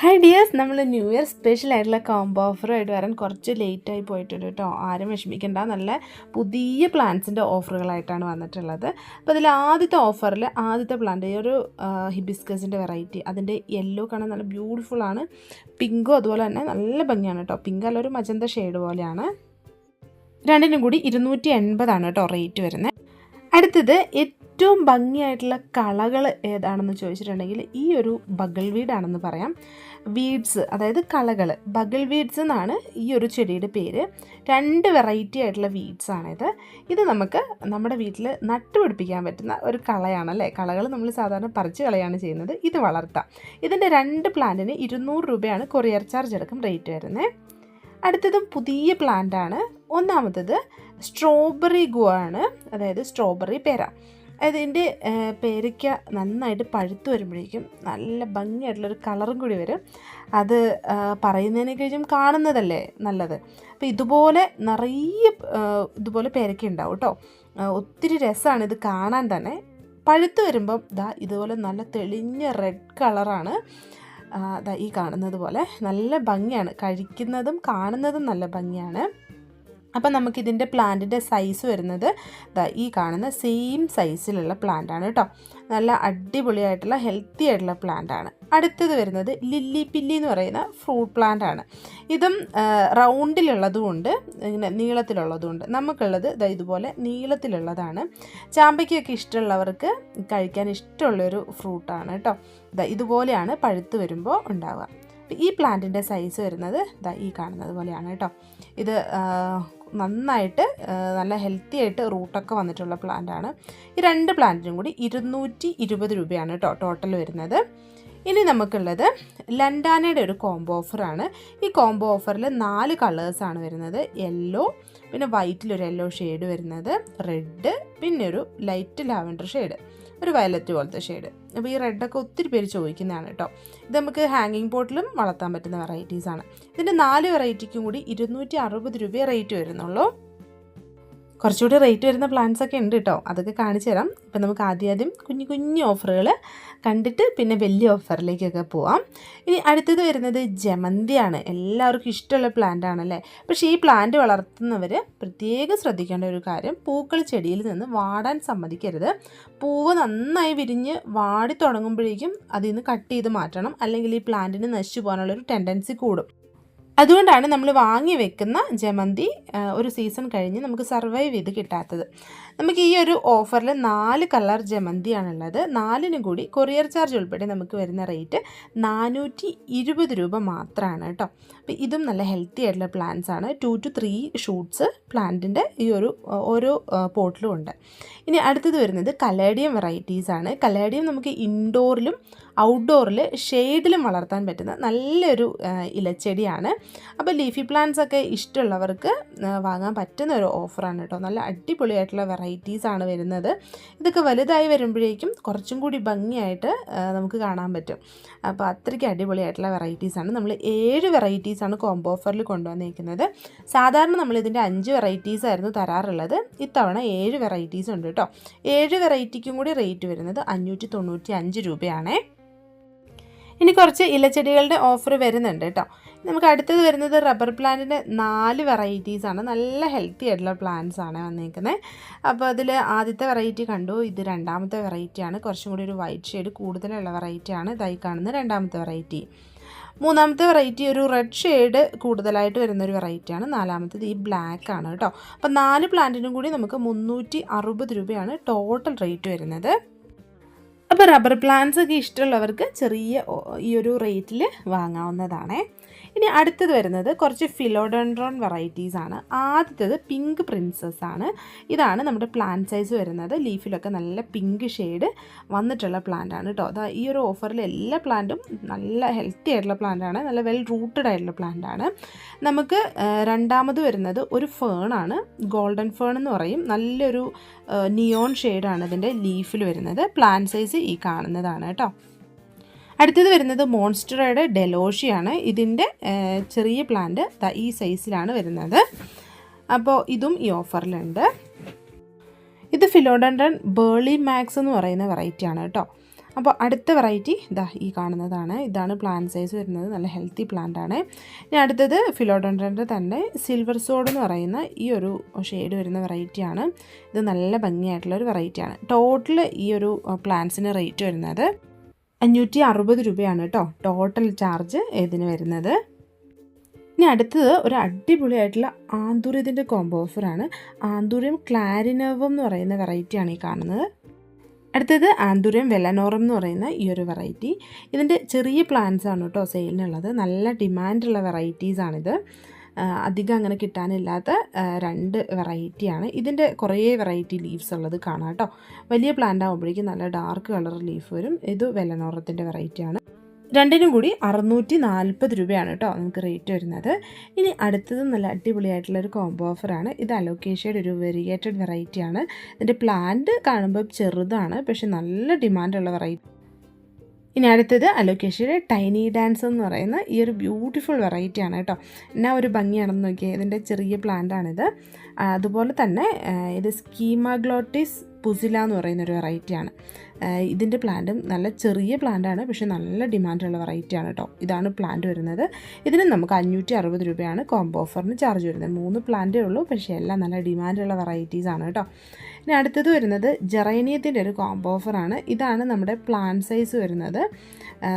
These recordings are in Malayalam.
ഹായ് ഡിയേഴ്സ് നമ്മൾ ന്യൂ ഇയർ സ്പെഷ്യൽ ആയിട്ടുള്ള കോംബോ ഓഫറുമായിട്ട് വരാൻ കുറച്ച് ലേറ്റ് ആയി പോയിട്ടുണ്ട് കേട്ടോ. ആരും വിഷമിക്കേണ്ട. നല്ല പുതിയ പ്ലാന്റ്സിന്റെ ഓഫറുകളായിട്ടാണ് വന്നിട്ടുള്ളത്. അപ്പോൾ അതിൽ ആദ്യത്തെ ഓഫറിൽ ആദ്യത്തെ പ്ലാന്റ് ഈ ഒരു ഹിബിസ്കസിന്റെ വെറൈറ്റി അതിന്റെ യെല്ലോ കാണാൻ നല്ല ബ്യൂട്ടിഫുൾ ആണ്. പിങ്കും അതുപോലെ തന്നെ നല്ല ഭംഗിയാണ് കേട്ടോ. പിങ്ക് അല്ല ഒരു മജന്ത ഷെയ്ഡ് പോലെയാണ്. രണ്ടിനും കൂടി ഇരുന്നൂറ്റി എൺപതാണ് കേട്ടോ റേറ്റ് വരുന്നത് അടുത്തത് ഏറ്റവും ഭംഗിയായിട്ടുള്ള കളകൾ ഏതാണെന്ന് ചോദിച്ചിട്ടുണ്ടെങ്കിൽ ഈ ഒരു ബഗിൾ വീടാണെന്ന് പറയാം. വീഡ്സ് അതായത് കളകൾ. ബഗിൾ വീഡ്സ് എന്നാണ് ഈ ഒരു ചെടിയുടെ പേര്. രണ്ട് വെറൈറ്റി ആയിട്ടുള്ള വീഡ്സ് ആണിത്. ഇത് നമുക്ക് നമ്മുടെ വീട്ടിൽ നട്ടുപിടിപ്പിക്കാൻ പറ്റുന്ന ഒരു കളയാണ് അല്ലേ? കളകൾ നമ്മൾ സാധാരണ പറിച്ച് കളയാണ് ചെയ്യുന്നത്. ഇത് വളർത്താം. ഇതിന്റെ രണ്ട് പ്ലാന്റിന് ഇരുന്നൂറ് രൂപയാണ് കൊറിയർ ചാർജ് അടക്കം റേറ്റ് വരുന്നത് അടുത്തതും പുതിയ പ്ലാന്റ് ആണ് ഒന്നാമത്തത് സ്ട്രോബെറി ഗോ ആണ് അതായത് സ്ട്രോബെറി പേര. അതിന്റെ പേരയ്ക്ക നന്നായിട്ട് പഴുത്ത് വരുമ്പോഴേക്കും നല്ല ഭംഗിയായിട്ടുള്ളൊരു കളറും കൂടി വരും. അത് പറയുന്നതിനേക്കാളും കാണുന്നതല്ലേ നല്ലത്. അപ്പോൾ ഇതുപോലെ നിറയെ ഇതുപോലെ പേരയ്ക്ക ഉണ്ടാവും കേട്ടോ. ഒത്തിരി രസമാണ് ഇത് കാണാൻ തന്നെ. പഴുത്ത് വരുമ്പം ദാ ഇതുപോലെ നല്ല തെളിഞ്ഞ റെഡ് കളറാണ് ദാ ഈ കാണുന്നത് പോലെ. നല്ല ഭംഗിയാണ്. കഴിക്കുന്നതും കാണുന്നതും നല്ല ഭംഗിയാണ്. അപ്പം നമുക്കിതിന്റെ പ്ലാന്റിന്റെ സൈസ് വരുന്നത് ഈ കാണുന്ന സെയിം സൈസിലുള്ള പ്ലാന്റ് ആണ് കേട്ടോ. നല്ല അടിപൊളിയായിട്ടുള്ള ഹെൽത്തി ആയിട്ടുള്ള പ്ലാന്റ് ആണ്. അടുത്തത് വരുന്നത് ലില്ലി പില്ലി എന്ന് പറയുന്ന ഫ്രൂട്ട് പ്ലാന്റ് ആണ്. ഇതും റൗണ്ടിലുള്ളതുമുണ്ട് ഇങ്ങനെ നീളത്തിലുള്ളതുമുണ്ട്. നമുക്കുള്ളത് ഇതാ ഇതുപോലെ നീളത്തിലുള്ളതാണ്. ചാമ്പയ്ക്കൊക്കെ ഇഷ്ടമുള്ളവർക്ക് കഴിക്കാൻ ഇഷ്ടമുള്ളൊരു ഫ്രൂട്ടാണ് കേട്ടോ. ഇതാ ഇതുപോലെയാണ് പഴുത്ത് വരുമ്പോൾ ഉണ്ടാവുക. ഈ പ്ലാന്റിന്റെ സൈസ് വരുന്നത് ഇതാ ഈ കാണുന്നത് പോലെയാണ് കേട്ടോ. ഇത് നന്നായിട്ട് നല്ല ഹെൽത്തി ആയിട്ട് റൂട്ടൊക്കെ വന്നിട്ടുള്ള പ്ലാന്റാണ് ഈ രണ്ട് പ്ലാന്റിനും കൂടി ഇരുന്നൂറ്റി ഇരുപത് രൂപയാണ് കേട്ടോ ടോട്ടൽ വരുന്നത്. ഇനി നമുക്കുള്ളത് ലണ്ടാനയുടെ ഒരു കോംബോ ഓഫറാണ് ഈ കോംബോ ഓഫറിൽ നാല് കളേഴ്സാണ് വരുന്നത്. യെല്ലോ പിന്നെ വൈറ്റിലൊരു യെല്ലോ ഷെയ്ഡ് വരുന്നത്. റെഡ് പിന്നെ ഒരു ലൈറ്റ് ലാവൻഡർ ഷെയ്ഡ് ഒരു വയലറ്റ് പോലത്തെ ഷെയ്ഡ് അപ്പോൾ ഈ റെഡൊക്കെ ഒത്തിരി പേര് ചോദിക്കുന്നതാണ് കേട്ടോ ഇത് നമുക്ക് ഹാങ്ങിങ് പോട്ടിലും വളർത്താൻ പറ്റുന്ന വെറൈറ്റീസാണ് ഇതിന്റെ നാല് വെറൈറ്റിക്കും കൂടി ഇരുന്നൂറ്റി അറുപത് രൂപയെ റേറ്റ് വരുന്നുള്ളൂ. കുറച്ചുകൂടി റേറ്റ് വരുന്ന പ്ലാൻസ് ഒക്കെ ഉണ്ട് കേട്ടോ അതൊക്കെ കാണിച്ചു തരാം. ഇപ്പം നമുക്ക് ആദ്യം ആദ്യം കുഞ്ഞു കുഞ്ഞു ഓഫറുകൾ കണ്ടിട്ട് പിന്നെ വലിയ ഓഫറിലേക്കൊക്കെ പോവാം. ഇനി അടുത്തത് വരുന്നത് ജമന്തിയാണ്. എല്ലാവർക്കും ഇഷ്ടമുള്ള പ്ലാന്റ് ആണല്ലേ? പക്ഷേ ഈ പ്ലാന്റ് വളർത്തുന്നവർ പ്രത്യേകം ശ്രദ്ധിക്കേണ്ട ഒരു കാര്യം പൂക്കൾ ചെടിയിൽ നിന്ന് വാടാൻ സമ്മതിക്കരുത്. പൂവ് നന്നായി വിരിഞ്ഞ് വാടി തുടങ്ങുമ്പോഴേക്കും അതിൽ നിന്ന് കട്ട് ചെയ്ത് മാറ്റണം. അല്ലെങ്കിൽ ഈ പ്ലാന്റിന് നശിച്ചു പോകാനുള്ളൊരു ടെൻഡൻസി കൂടും. അതുകൊണ്ടാണ് നമ്മൾ വാങ്ങി വെക്കുന്ന ജമന്തി ഒരു സീസൺ കഴിഞ്ഞ് നമുക്ക് സർവൈവ് ചെയ്ത് കിട്ടാത്തത്. നമുക്ക് ഈ ഒരു ഓഫറിൽ നാല് കളർ ജമന്തിയാണുള്ളത്. നാലിനും കൂടി കൊറിയർ ചാർജ് ഉൾപ്പെടെ നമുക്ക് വരുന്ന റേറ്റ് നാനൂറ്റി ഇരുപത് രൂപ മാത്രമാണ് കേട്ടോ. അപ്പോൾ ഇതും നല്ല ഹെൽത്തി ആയിട്ടുള്ള പ്ലാന്റ്സ് ആണ്. ടു ടു ത്രീ ഷൂട്ട്സ് പ്ലാന്റിന്റെ ഈ ഒരു ഓരോ പോട്ടിലും ഉണ്ട്. ഇനി അടുത്തത് വരുന്നത് കലേഡിയം വെറൈറ്റീസ് ആണ്. കലേഡിയം നമുക്ക് ഇൻഡോറിലും ഔട്ട്ഡോറിൽ ഷെയ്ഡിലും വളർത്താൻ പറ്റുന്ന നല്ലൊരു ഇലച്ചെടിയാണ്. അപ്പോൾ ലീഫി പ്ലാന്റ്സ് ഒക്കെ ഇഷ്ടമുള്ളവർക്ക് വാങ്ങാൻ പറ്റുന്ന ഒരു ഓഫറാണ് കേട്ടോ. നല്ല അടിപൊളിയായിട്ടുള്ള വെറൈറ്റീസ് ആണ് വരുന്നത്. ഇതൊക്കെ വലുതായി വരുമ്പോഴേക്കും കുറച്ചും കൂടി ഭംഗിയായിട്ട് നമുക്ക് കാണാൻ പറ്റും. അപ്പോൾ അത്രയ്ക്ക് അടിപൊളിയായിട്ടുള്ള വെറൈറ്റീസാണ് നമ്മൾ ഏഴ് വെറൈറ്റീസാണ് കോംബോ ഓഫറിൽ കൊണ്ടുവന്നിരിക്കുന്നത് സാധാരണ നമ്മളിതിന്റെ അഞ്ച് വെറൈറ്റീസ് ആയിരുന്നു തരാറുള്ളത്. ഇത്തവണ ഏഴ് വെറൈറ്റീസ് ഉണ്ട് കേട്ടോ ഏഴ് വെറൈറ്റിക്കും കൂടി റേറ്റ് വരുന്നത് അഞ്ഞൂറ്റി തൊണ്ണൂറ്റി അഞ്ച് രൂപയാണേ. ഇനി കുറച്ച് ഇലച്ചെടികളുടെ ഓഫർ വരുന്നുണ്ട് കേട്ടോ. നമുക്ക് അടുത്തത് വരുന്നത് റബ്ബർ പ്ലാന്റിന്റെ നാല് വെറൈറ്റീസാണ് നല്ല ഹെൽത്തി ആയിട്ടുള്ള പ്ലാന്റ്സ് ആണ് വന്നിരിക്കുന്നത് അപ്പോൾ അതിൽ ആദ്യത്തെ വെറൈറ്റി കണ്ടു. ഇത് രണ്ടാമത്തെ വെറൈറ്റിയാണ് കുറച്ചും കൂടി ഒരു വൈറ്റ് ഷെയ്ഡ് കൂടുതലുള്ള വെറൈറ്റിയാണ് ഇതായി കാണുന്ന രണ്ടാമത്തെ വെറൈറ്റി മൂന്നാമത്തെ വെറൈറ്റി ഒരു റെഡ് ഷെയ്ഡ് കൂടുതലായിട്ട് വരുന്ന ഒരു വെറൈറ്റിയാണ് നാലാമത്തേത് ഈ ബ്ലാക്ക് ആണ് കേട്ടോ. അപ്പോൾ നാല് പ്ലാന്റിനും കൂടി നമുക്ക് മുന്നൂറ്റി അറുപത് രൂപയാണ് ടോട്ടൽ റേറ്റ് വരുന്നത്. അപ്പോൾ റബ്ബർ പ്ലാന്റ്സ് ഒക്കെ ഇഷ്ടമുള്ളവർക്ക് ചെറിയ ഈ ഒരു റേറ്റിൽ വാങ്ങാവുന്നതാണേ. ഇനി അടുത്തത് വരുന്നത് കുറച്ച് ഫിലോഡൻഡ്രോൺ വെറൈറ്റീസ് ആണ്. ആദ്യത്തേത് പിങ്ക് പ്രിൻസസ് ആണ്. ഇതാണ് നമ്മുടെ പ്ലാന്റ് സൈസ് വരുന്നത്. ലീഫിലൊക്കെ നല്ല പിങ്ക് ഷെയ്ഡ് വന്നിട്ടുള്ള പ്ലാന്റ് ആണ് കേട്ടോ അതാ ഈ ഒരു ഓഫറിൽ എല്ലാ പ്ലാന്റും നല്ല ഹെൽത്തി ആയിട്ടുള്ള പ്ലാന്റ് ആണ്. നല്ല വെൽ റൂട്ടഡ് ആയിട്ടുള്ള പ്ലാന്റ് ആണ്. നമുക്ക് രണ്ടാമത് വരുന്നത് ഒരു ഫേൺ ആണ്. ഗോൾഡൻ ഫേൺ എന്ന് പറയും. നല്ലൊരു നിയോൺ ഷെയ്ഡാണ് ഇതിന്റെ ലീഫിൽ വരുന്നത്. പ്ലാന്റ് സൈസ് ഈ കാണുന്നതാണ് കേട്ടോ. അടുത്തത് വരുന്നത് മോൺസ്റ്ററയുടെ ഡെലോഷിയാണ്. ഇതിന്റെ ചെറിയ പ്ലാന്റ് ഈ സൈസിലാണ് വരുന്നത്. അപ്പോൾ ഇതും ഈ ഓഫറിലുണ്ട്. ഇത് ഫിലോഡൻഡൻ ബേളി മാക്സ് എന്ന് പറയുന്ന വെറൈറ്റിയാണ് കേട്ടോ. അപ്പോൾ അടുത്ത വെറൈറ്റി ഇതാ ഈ കാണുന്നതാണ്. ഇതാണ് പ്ലാന്റ് സൈസ് വരുന്നത്. നല്ല ഹെൽത്തി പ്ലാന്റ് ആണ്. ഇനി അടുത്തത് ഫിലോഡോണ്ടറിന്റെ തന്നെ സിൽവർ സോഡ് എന്ന് പറയുന്ന ഈ ഒരു ഷെയ്ഡ് വരുന്ന വെറൈറ്റിയാണ് ഇത് നല്ല ഭംഗിയായിട്ടുള്ള ഒരു വെറൈറ്റിയാണ് ടോട്ടൽ ഈ ഒരു പ്ലാന്റ്സിന് റേറ്റ് വരുന്നത് അഞ്ഞൂറ്റി അറുപത് രൂപയാണ് കേട്ടോ. ടോട്ടൽ ചാർജ് ഇതിന് വരുന്നത്. ഇനി അടുത്തത് ഒരു അടിപൊളിയായിട്ടുള്ള ആന്തൂര്യത്തിന്റെ കോംബോ ഓഫറാണ് ആന്തൂര്യം ക്ലാരിനവം എന്ന് പറയുന്ന വെറൈറ്റിയാണ് ഈ കാണുന്നത്. അടുത്തത് ആന്തൂരം വെലനോറം എന്ന് പറയുന്ന ഈ ഒരു വെറൈറ്റി ഇതിന്റെ ചെറിയ പ്ലാന്റ്സ് ആണ് കേട്ടോ സെയിലിനുള്ളത് നല്ല ഡിമാൻഡുള്ള വെറൈറ്റീസാണിത് അധികം അങ്ങനെ കിട്ടാനില്ലാത്ത രണ്ട് വെറൈറ്റിയാണ് ഇതിന്റെ കുറേ വെറൈറ്റി ലീവ്സ് ഉള്ളത് കാണാം കേട്ടോ. വലിയ പ്ലാന്റ് ആകുമ്പോഴേക്കും നല്ല ഡാർക്ക് കളർ ലീഫ് വരും. ഇത് വെലനോറത്തിന്റെ വെറൈറ്റിയാണ് രണ്ടിനും കൂടി അറുന്നൂറ്റി നാൽപ്പത് രൂപയാണ് കേട്ടോ നമുക്ക് റേറ്റ് വരുന്നത്. ഇനി അടുത്തത് നല്ല അടിപൊളിയായിട്ടുള്ളൊരു കോംബോ ഓഫറാണ് ഇത് അലോക്കേഷ്യയുടെ ഒരു വെരിയേറ്റഡ് വെറൈറ്റിയാണ് ഇതിന്റെ പ്ലാന്റ് കാണുമ്പോൾ ചെറുതാണ് പക്ഷെ നല്ല ഡിമാൻഡുള്ള വെറൈറ്റി ഇനി അടുത്തത് അലോക്കേഷ്യയുടെ ടൈനി ഡാൻസ് എന്ന് പറയുന്ന ഈ ഒരു ബ്യൂട്ടിഫുൾ വെറൈറ്റി ആണ് കേട്ടോ. എന്നാ ഒരു ഭംഗിയാണെന്ന് നോക്കിയാൽ ഇതിന്റെ ചെറിയ പ്ലാന്റാണിത് അതുപോലെ തന്നെ ഇത് സ്കീമാഗ്ലോട്ടിസ് പുസില എന്ന് പറയുന്ന ഒരു വെറൈറ്റിയാണ് ഇതിന്റെ പ്ലാന്റും നല്ല ചെറിയ പ്ലാന്റാണ് പക്ഷേ നല്ല ഡിമാൻഡുള്ള വെറൈറ്റിയാണ് കേട്ടോ ഇതാണ് പ്ലാന്റ് വരുന്നത്. ഇതിന് നമുക്ക് അഞ്ഞൂറ്റി അറുപത് രൂപയാണ് കോംബോ ഓഫറിന് ചാർജ് വരുന്നത്. മൂന്ന് പ്ലാന്റേ ഉള്ളൂ പക്ഷേ എല്ലാം നല്ല ഡിമാൻഡുള്ള വെറൈറ്റീസ് ആണ് കേട്ടോ ഇനി അടുത്തത് വരുന്നത് ജെറേനിയത്തിന്റെ ഒരു കോംബോ ഓഫറാണ്. ഇതാണ് നമ്മുടെ പ്ലാന്റ് സൈസ് വരുന്നത്.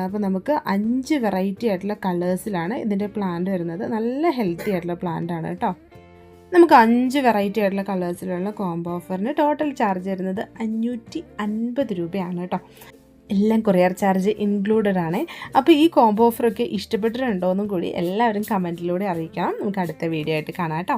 അപ്പോൾ നമുക്ക് അഞ്ച് വെറൈറ്റി ആയിട്ടുള്ള കളേഴ്സിലാണ് ഇതിന്റെ പ്ലാന്റ് വരുന്നത്. നല്ല ഹെൽത്തി ആയിട്ടുള്ള പ്ലാന്റ് ആണ് കേട്ടോ നമുക്ക് അഞ്ച് വെറൈറ്റി ആയിട്ടുള്ള കളേഴ്സിലുള്ള കോംബോ ഓഫറിന് ടോട്ടൽ ചാർജ് വരുന്നത് അഞ്ഞൂറ്റി അൻപത് രൂപയാണ് കേട്ടോ എല്ലാം കൊറിയർ ചാർജ് ഇൻക്ലൂഡഡ് ആണ്. അപ്പോൾ ഈ കോംബോ ഓഫറൊക്കെ ഇഷ്ടപ്പെട്ടിട്ടുണ്ടോ എന്നും കൂടി എല്ലാവരും കമന്റിലൂടെ അറിയിക്കണം. നമുക്ക് അടുത്ത വീഡിയോ ആയിട്ട് കാണാം കേട്ടോ